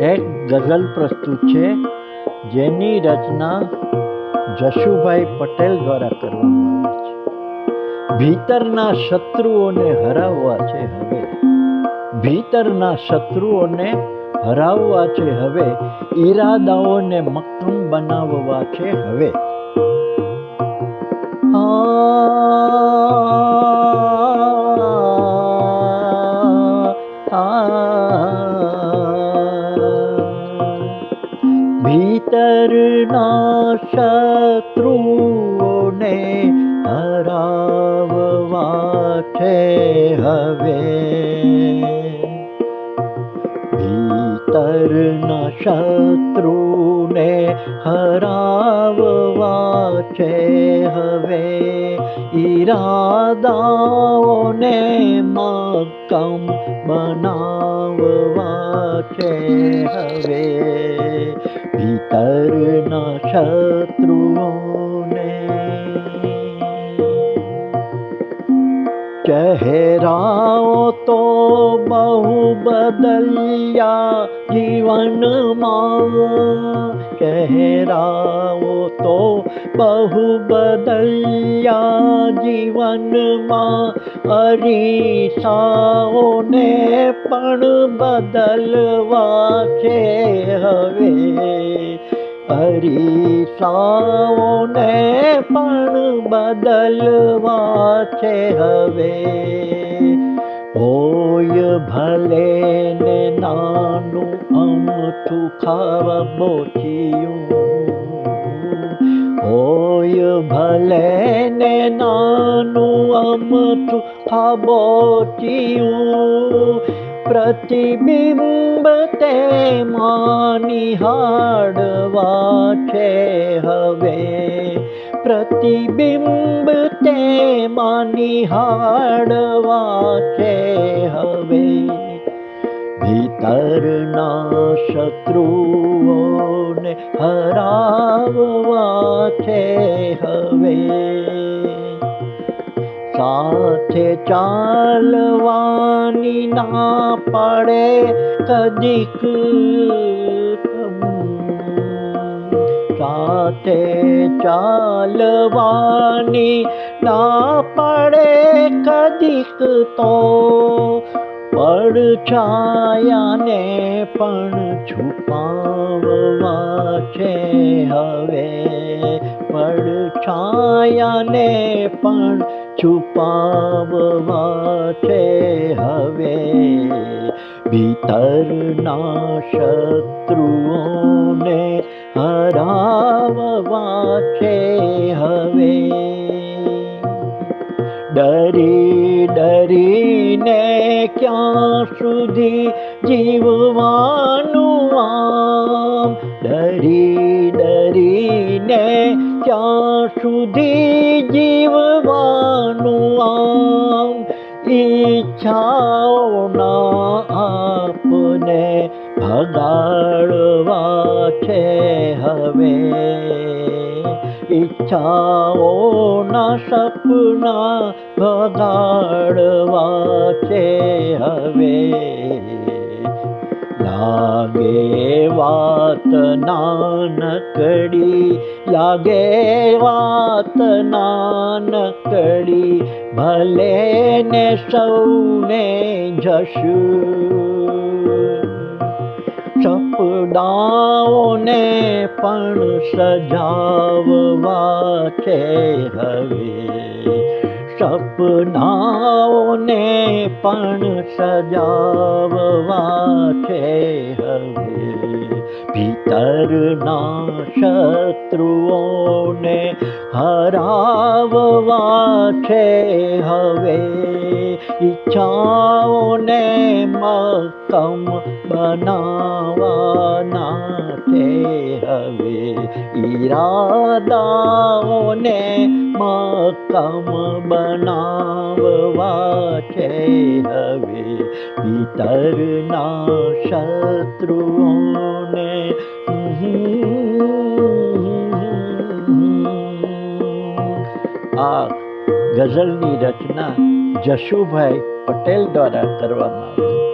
એક ગઝલ પ્રસ્તુત છે, જેની રચના જશુભાઈ પટેલ દ્વારા કરવામાં આવી છે. ભીતરના શત્રુઓને હરાવવા છે હવે. ભીતરના શત્રુઓને હરાવવા છે હવે. ઈરાદાઓને મક્કમ બનાવવા છે હવે. આ શત્રુને હરાવવા છે હવે. ઈરાદાઓને મક્કમ બનાવવા છે હવે. ભીતરના શત્રુઓને ચહેરાઓ તો બહુ બદલ્યા જીવનમાં. ચહેરાઓ તો બહુ બદલ્યા જીવનમાં. અરીસાઓને પણ બદલવા છે હવે. અરીસાઓને પણ બદલવા છે હવે. હોય ભલે ને નાનું અમથું ખાવા બોચિયું. હોય ભલે ને નાનું અમથું ખાબોચિયું પ્રતિબિંબ તે નિહાળવા છે હવે. પ્રતિબિંબ તે નિહાળવા છે હવે. ભીતરના શત્રુઓને હરાવવા છે હવે. સાથે ચાલવાની ના પડે કદીક સાથે ચાલવાની ના પડે કદીક તો. પડછાયાને પણ છુપાવવા છે હવે. પડછાયાને પણ છુપાવવા છે હવે. ભીતરના શત્રુઓને હરાવવા છે હવે. ડરી ડરીને ક્યાં સુધી જીવવાનું આમ? ડરી ડરીને ક્યાં સુધી જીવવાનું આમ? ઈચ્છાઓના આપને ભગાડવા છે હવે ઈચ્છાઓના સપના ભગાડવા છે હવે લાગે વાત નાનકડી, લાગે વાત નાનકડી, ભલે ને સૌને જશું. સપડાઓને પણ સજાવવા છે હવે. સપનાઓને પણ સજાવવા છે હવે. ભીતરના શત્રુઓને હરાવવા છે હવે. ઈચ્છાઓને મક્કમ બનાવવાના છે હવે. ઈરાદાઓને મક્કમ બનાવવા છે. હવે ભીતરના શત્રુઓને આ ગઝલની રચના જશુભાઈ પટેલ દ્વારા કરવામાં આવી.